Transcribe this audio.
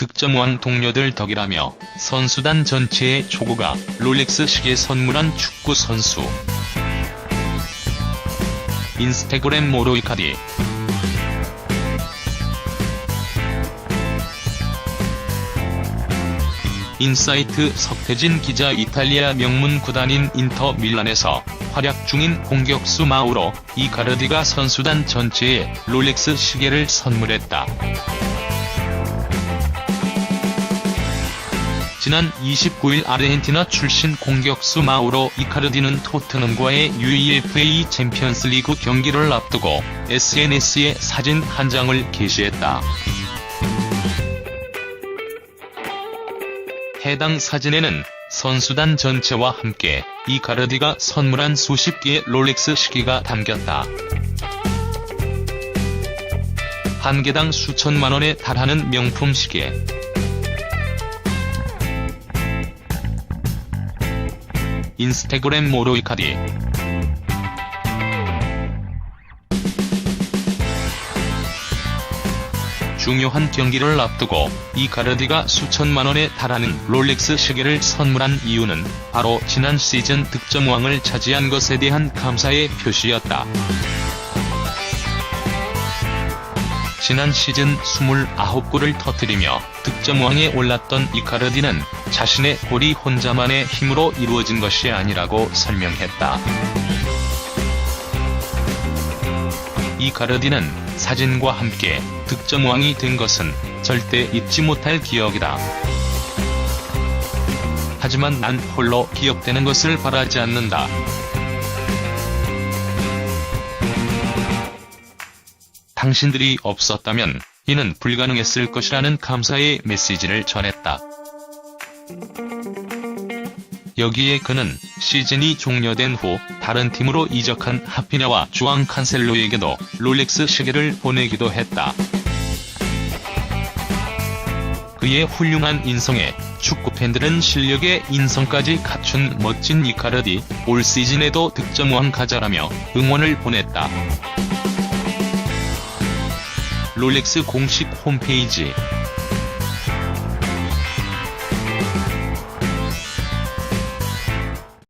득점왕 동료들 덕이라며 선수단 전체의 초구가 롤렉스 시계 선물한 축구 선수. 인스타그램 모로 이카디 인사이트 석태진 기자 이탈리아 명문 구단인 인터 밀란에서 활약 중인 공격수 마우로 이카르디가 선수단 전체에 롤렉스 시계를 선물했다. 지난 29일 아르헨티나 출신 공격수 마우로 이카르디는 토트넘과의 UEFA 챔피언스리그 경기를 앞두고 SNS에 사진 한 장을 게시했다. 해당 사진에는 선수단 전체와 함께 이카르디가 선물한 수십 개의 롤렉스 시계가 담겼다. 한 개당 수천만 원에 달하는 명품 시계. 인스타그램 모로 이카디 중요한 경기를 앞두고 이카르디가 수천만 원에 달하는 롤렉스 시계를 선물한 이유는 바로 지난 시즌 득점왕을 차지한 것에 대한 감사의 표시였다. 지난 시즌 29골을 터뜨리며 득점왕에 올랐던 이카르디는 자신의 골이 혼자만의 힘으로 이루어진 것이 아니라고 설명했다. 이카르디는 사진과 함께 득점왕이 된 것은 절대 잊지 못할 기억이다. 하지만 난 홀로 기억되는 것을 바라지 않는다. 당신들이 없었다면 이는 불가능했을 것이라는 감사의 메시지를 전했다. 여기에 그는 시즌이 종료된 후 다른 팀으로 이적한 하피냐와 주앙 칸셀로에게도 롤렉스 시계를 보내기도 했다. 그의 훌륭한 인성에 축구 팬들은 실력의 인성까지 갖춘 멋진 이카르디 올 시즌에도 득점왕 가자라며 응원을 보냈다. 롤렉스 공식 홈페이지